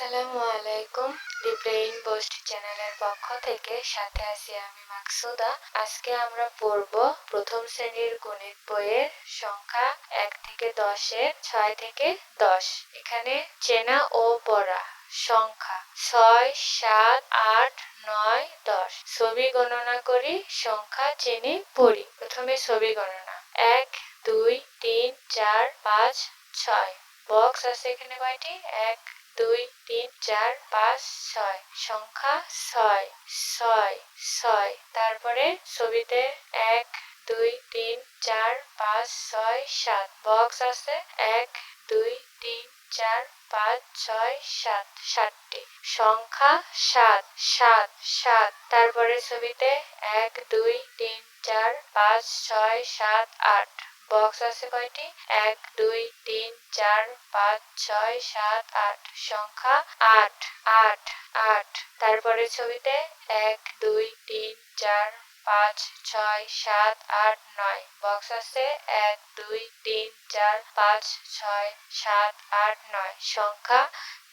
আসসালামু আলাইকুম। দি brain post চ্যানেলের পক্ষ থেকে সাথে আছি আমি মাকসুদা। আজকে আমরা পড়ব প্রথম শ্রেণির গণিত বইয়ের সংখ্যা এক থেকে দশের ছয় থেকে দশ। এখানে চেনা ও পড়া সংখ্যা ছয়, সাত, আট, নয়, দশ। ছবি গণনা করি, সংখ্যা চিনি পড়ি। প্রথমে ছবি গণনা। এক, দুই, তিন, চার, পাঁচ, ছয়। বক্স আছে এখানে কয়টি? এক দুই, তিন, চার, পাঁচ, ছয়। সংখ্যা ছয় ছয় ছয়। তারপরে ছবিতে এক, দুই, তিন, চার, পাঁচ, ছয়, সাত। বক্স আছে এক, দুই, তিন, চার, পাঁচ, ছয়, সাত। সাতটি। সংখ্যা সাত সাত সাত। তারপরে ছবিতে এক, দুই, তিন, চার, পাঁচ, ছয়, সাত, আট। বক্স আছে কয়টি? এক, দুই, তিন, চার, পাঁচ, ছয়, সাত, আট। সংখ্যা আট আট আট। তারপরে ছবিতে এক, দুই, তিন, চার, পাঁচ, ছয়, সাত, আট, নয়। বক্স আছে এক, দুই, তিন, চার, পাঁচ, ছয়, সাত, আট, নয়। সংখ্যা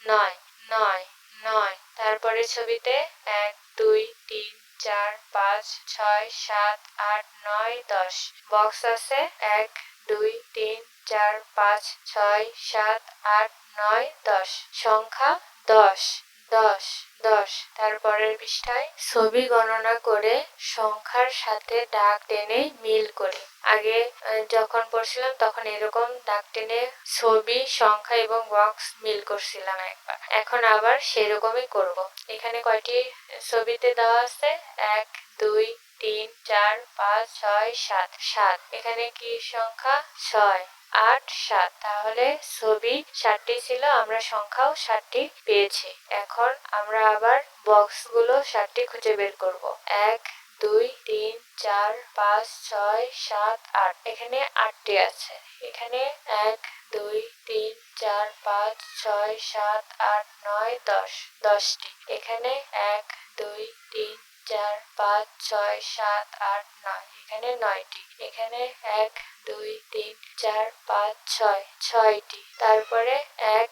নয় নয় নয়। তারপরে ছবিতে এক, দুই, তিন চার, পাঁচ, ছয়, সাত, আট, নয়, দশ। বক্স আছে? এক, দুই, তিন, চার, পাঁচ, ছয়, সাত, আট, নয়, দশ। সংখ্যা দশ। দশ। দশ। তারপরের পৃষ্ঠায় ছবি গণনা করে সংখ্যার সাথে দাগ টেনে মিল করি। আগে যখন পড়ছিলাম তখন এরকম দাগ টেনে ছবি, সংখ্যা এবং বক্স মিল করছিলাম একবার। এখন আবার সেরকমই করব। এখানে কয়টি ছবিতে দেওয়া আছে? এক, দুই, তিন, চার, পাঁচ, ছয়, সাত। সাত। এখানে কি সংখ্যা? ছয়। আট সাত। তাহলে ছবি ষাটটি ছিল, আমরা সংখ্যাও ষাটটি পেয়েছি। এখন আমরা আবার বক্সগুলো ষাটটি খুঁজে বের করব। এক, দুই, তিন, চার, পাঁচ, ছয়, সাত, আট। এখানে আটটি আছে। এখানে এক, দুই, তিন, চার, পাঁচ, ছয়, সাত, আট, নয়, দশ। দশটি। এখানে এক, দুই, তিন, চার, পাঁচ, ছয়, সাত, আট, নয়। এখানে নয়টি, এখানে এক, দুই, তিন, চার, পাঁচ, ছয়, ছয়টি। তারপরে এক,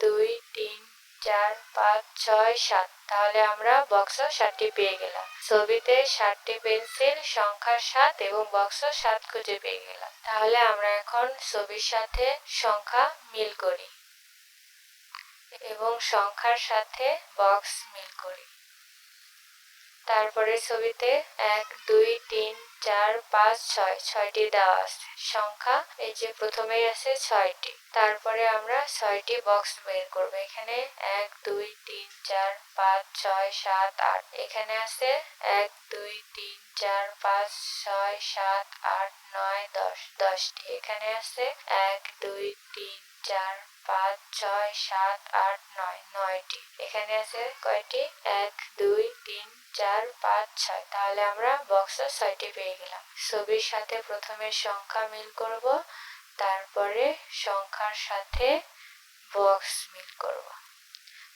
দুই, তিন, চার, পাঁচ, ছয়, সাত। তাহলে আমরা বক্স সাতটি পেয়ে গেলাম। ছবিতে সাতটি পেন্সিল সংখ্যার সাত এবং বক্স সাত খুঁজে পেয়ে গেলাম। তাহলে আমরা এখন ছবির সাথে সংখ্যা মিল করি এবং সংখ্যার সাথে বক্স মিল করি। তারপরে ছবিতে এক, দুই, তিন, চার, পাঁচ, ছয়, ছয়টি দেওয়া আছে। সংখ্যা এই যে প্রথমেই আছে ছয়টি। তারপরে আমরা ছয়টি বক্স বের করব। এখানে এক, দুই, তিন, চার, পাঁচ, ছয়, সাত, আট। এখানে আছে এক, দুই, তিন, চার, পাঁচ, ছয়, সাত, আট, নয়, দশ, দশটি। এখানে আছে এক, দুই, তিন, চার, পাঁচ, ছয়, সাত, আট, নয়, নয়টি। এখানে আছে কয়টি? এক, দুই তিন, চার, পাঁচ, ছয়। তাহলে আমরা বক্সের ছয়টি পেয়ে গেলাম। ছবির সাথে প্রথমে সংখ্যা মিল করব, তারপরে সংখ্যার সাথে বক্স মিল করব।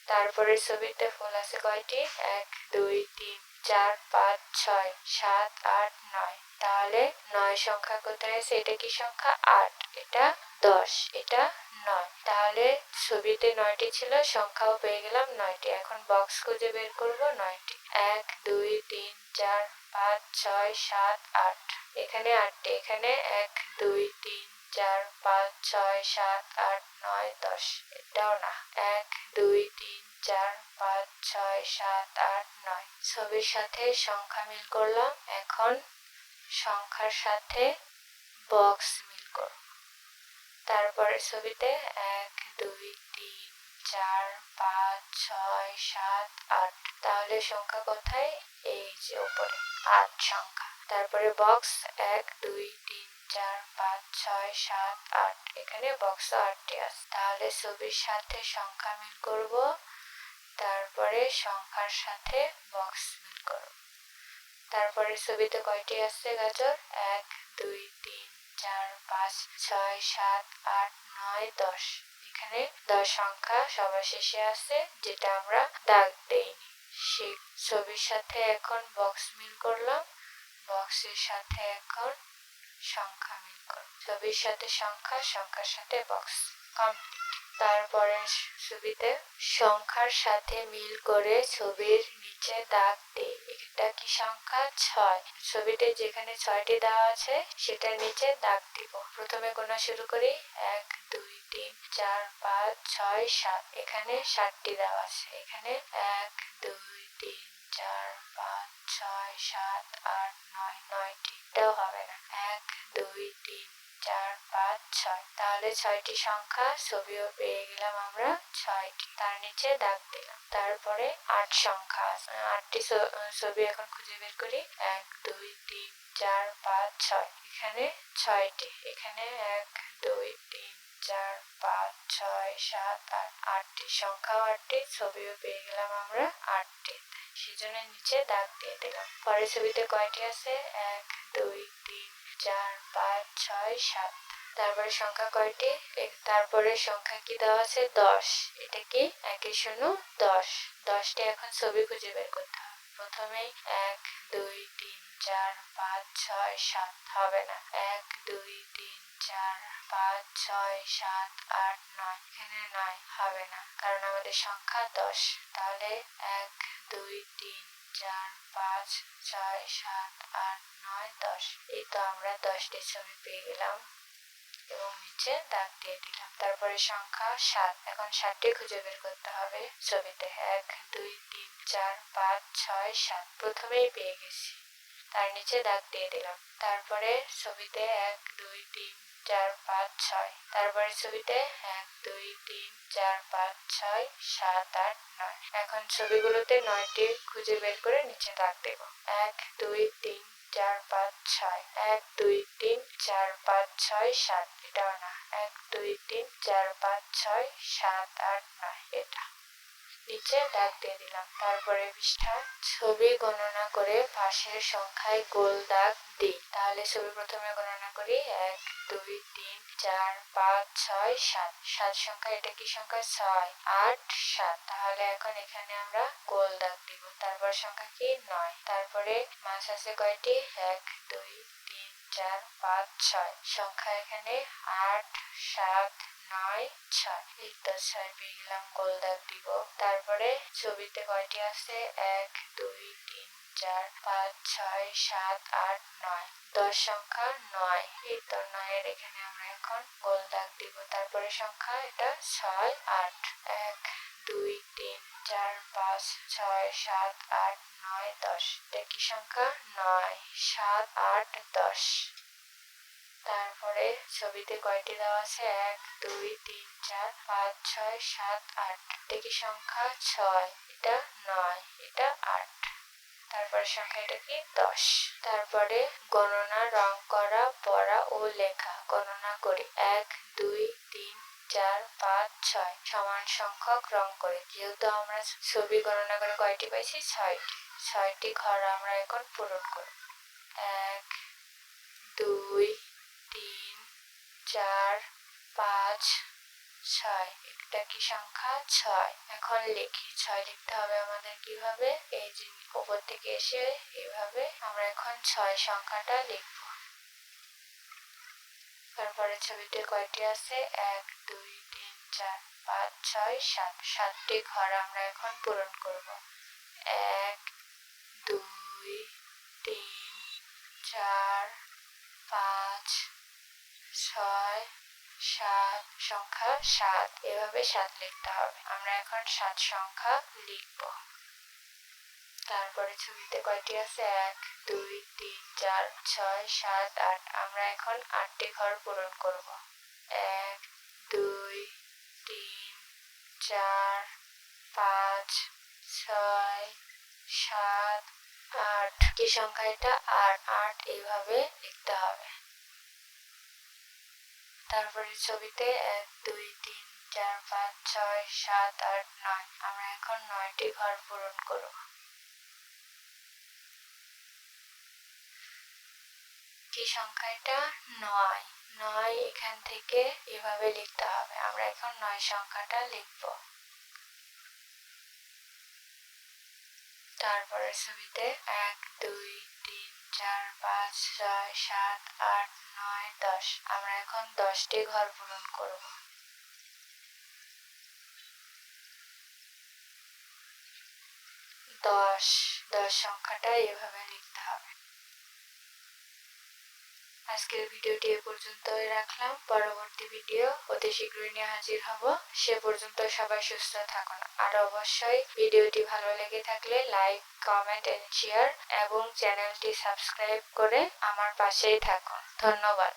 তারপরে ছবিতে ফুল আছে কয়টি? এক, দুই, তিন চার, পাঁচ, ছয়, সাত, আট, নয়। তাহলে নয় সংখ্যা কোথায় আছে এটা কি সংখ্যা? আট। এটা দশ। এটা নয়। তাহলে ছবিতে নয়টি ছিল, সংখ্যাও পেয়ে গেলাম নয়টি। এখন বক্স খুঁজে বের করব নয়টি। এক, দুই, তিন, চার, পাঁচ, ছয়, সাত, আট। এখানে আটটি। এখানে এক, দুই, তিন, চার, পাঁচ, ছয়, সাত, আট, নয়, দশ। এটাও না। এক, দুই, তিন চার, পাঁচ, ছয়, সাত, আট, নয়। ছবির সাথে সংখ্যা মিল করলাম। এখন সংখ্যার সাথে বক্স মিল করব। তারপরে ছবিতে এক, দুই, তিন, চার, পাঁচ, ছয়, সাত, আট। তাহলে সংখ্যা কোথায়? এই যে উপরে। আট সংখ্যা। তারপরে বক্স এক, দুই, তিন, চার, পাঁচ, ছয়, সাত, আট। এখানে বক্স আটটি আছে। তাহলে ছবির সাথে সংখ্যা মিল করব তারপরে সংখ্যার সাথে বক্স মিল করব তারপরে ছবিতে কয়টি আছে গাজর? এক, দুই, তিন, চার, পাঁচ, ছয়, সাত, আট, নয়, দশ। এখানে দশ সংখ্যা সবার শেষে আছে, যেটা আমরা দাগ দেইনি। সেই ছবির সাথে এখন বক্স মিল করলাম। বক্সের সাথে এখন সংখ্যা মিল করব ছবির সাথে সংখ্যা, সংখ্যার সাথে বক্স কমপ্লিট তারপরে ছবিতে সংখ্যার সাথে মিল করে ছবির নিচে দাগ দিই এটা কি সংখ্যা? ছয়। ছবিতে যেখানে ছয়টি দেওয়া আছে, সেটার নিচে দাগ দিব। প্রথমে গোনা শুরু করি। এক, দুই, তিন, চার, পাঁচ, ছয়, সাত। এখানে সাতটি দেওয়া আছে। এখানে এক, দুই, তিন, চার, পাঁচ, ছয়, সাত, আট, নয়, নয়টি। এটাও হবে না এক দুই তিন চার পাঁচ তাহলে ছয়টি সংখ্যা, ছবিও পেয়ে গেলাম আমরা। ছয়টি, তার নিচে দাগ দিলাম। তারপরে আট সংখ্যা আটটি ছবি এখন খুঁজে বের করি। এক, দুই, তিন, চার, পাঁচ, ছয়। এখানে ছয়টি। এখানে এক, দুই, তিন, চার, পাঁচ, ছয়, সাত, আট। আটটি সংখ্যাও আটটি, ছবিও পেয়ে গেলাম আমরা আটটি। সেজন্য নিচে দাগ দিয়ে দিলাম। পরের ছবিতে কয়টি আছে? এক, দুই, তিন, চার, পাঁচ, ছয়, সাত। তারপরে সংখ্যা কয়টি? তারপরে সংখ্যা কি দেওয়া আছে? দশ। এটা কি? একে শূন্য, দশ। দশটি এখন ছবি খুঁজে বের করতে হবে। প্রথমেই এক, দুই, তিন, চার, পাঁচ, ছয়, সাত। হবে না। এক, দুই, তিন, চার, পাঁচ, ছয়, সাত, আট, নয়। এখানে নয় হবে না, কারণ আমাদের সংখ্যা দশ। তাহলে এক, দুই, তিন, চার, পাঁচ, ছয়, সাত, আট, নয়, দশ। এই তো আমরা দশটি ছবি পেয়ে গেলাম। এবং নিচে দাগ দিয়ে দিলাম। তারপরে সংখ্যা সাত। এখন সাতটি খুঁজে বের করতে হবে ছবিতে। এক, দুই, তিন, চার, পাঁচ, ছয়, সাত। প্রথমেই পেয়ে গেছি। তার নিচে দাগ দিয়ে দিলাম। তারপরে ছবিতে এক, দুই, তিন, চার, পাঁচ, ছয়। তারপরে ছবিতে এক, দুই, তিন, চার, পাঁচ, ছয়, সাত, আট, নয়। এখন ছবিগুলোতে নয়টি খুঁজে বের করে নিচে দাগ দেব। এক, দুই, তিন চার পাঁচ ছয়, এক দুই তিন চার পাঁচ ছয় সাত এটাও না, এক দুই তিন চার পাঁচ ছয় সাত আট নয়, এটা। নিচে দাগ দিয়ে দিলাম। তারপরে পৃষ্ঠা ছবি গণনা করে পাশের সংখ্যায় গোল দাগ দিই। তাহলে ছবি প্রথমে গণনা করি। এক, দুই, তিন, চার, পাঁচ, ছয়, সাত। সাত সংখ্যা, এটা কি সংখ্যা? ছয়, আট, সাত। তাহলে এখন এখানে আমরা গোল দাগ দিব। তারপর সংখ্যা কি? নয়। তারপরে মাছ আছে কয়টি? এক, দুই, তিন, চার, পাঁচ, ছয়। সংখ্যা এখানে আট, সাত নয় ছয় তো ছয় গোল দিব। তারপরে ছবিতে কয়টি আছে? এক, দুই, তিন, চার, পাঁচ, ছয়, সাত, আট, নয়। দশ সংখ্যা নয়। এই তো নয়ের এখানে আমরা এখন গোল দাগ দিব। তারপরে সংখ্যা এটা ছয়, আট। এক, দুই, তিন, চার, পাঁচ, ছয়, সাত, আট, নয়, দশ। এটা কি সংখ্যা নয়, সাত, আট, দশ। তারপরে ছবিতে কয়টি দেওয়া আছে? এক, দুই, তিন, চার, পাঁচ, ছয়, সাত, আট। কি সংখ্যা ছয়, এটা নয়, এটা আট। তারপরে সংখ্যা এটা কি? দশ। তারপরে গণনা, রং করা, পড়া ও লেখা। গণনা করি। এক, দুই, তিন, চার, পাঁচ, ছয়। সমান সংখ্যক রং করে। যেহেতু আমরা ছবি গণনা করে কয়টি পাইছি? ছয়টি। ছয়টি ঘর আমরা এখন পূরণ করি এক, দুই তিন, চার, পাঁচ, ছয়। কি সংখ্যা? ছয়। এখন লিখি। ছয় লিখতে হবে আমাদের কীভাবে? এই যে উপর থেকে এসে এইভাবে আমরা এখন ছয় সংখ্যাটা লিখব। তারপরে ছবিতে কয়টি আছে? এক, দুই, তিন, চার, পাঁচ, ছয়, সাত। সাতটি ঘর আমরা এখন পূরণ করব। এক, দুই, তিন, চার ছয়, সাত সংখ্যা, সাত। এভাবে সাত লিখতে হবে। আমরা এখন সাত সংখ্যা লিখব। তারপরে ছবিতে কয়টি আছে? এক, দুই, তিন, চার, ছয়, সাত, আট। আমরা এখন আটটি ঘর পূরণ করব। এক, দুই, তিন, চার, পাঁচ, ছয়, সাত, আট। কি সংখ্যা এটা? আট। আট এইভাবে লিখতে হবে। তারপরে ছবিতে এক, দুই, তিন, চার, পাঁচ, ছয়, সাত, আট, নয়। আমরা এখন নয়টি ঘর পূরণ করব। কি সংখ্যা এটা? নয়। নয় এখান থেকে এভাবে লিখতে হবে। আমরা এখন নয় সংখ্যাটা লিখব। তারপরে ছবিতে এক, দুই, তিন চার, পাঁচ, ছয়, সাত, আট, নয়, দশ। আমরা এখন দশটি ঘর পূরণ করব। দশ। দশ সংখ্যাটা এভাবে লিখব আজকের ভিডিওটি এ পর্যন্তই রাখলাম। পরবর্তী ভিডিও অতি শীঘ্রই নিয়ে হাজির হব। সে পর্যন্ত সবাই সুস্থ থাকুন। আর অবশ্যই ভিডিওটি ভালো লেগে থাকলে লাইক, কমেন্ট এন্ড শেয়ার এবং চ্যানেলটি সাবস্ক্রাইব করে আমার পাশেই থাকুন। ধন্যবাদ।